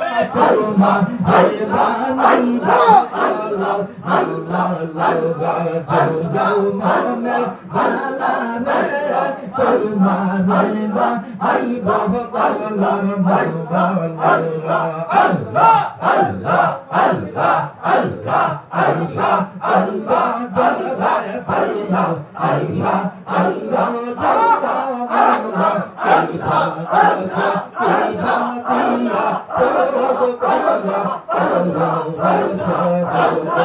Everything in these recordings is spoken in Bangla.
Allah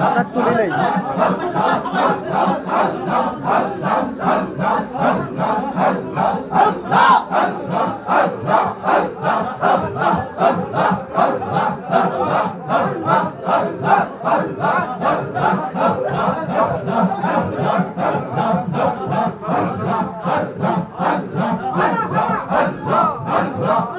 হাত তুলি নেই Allah Allah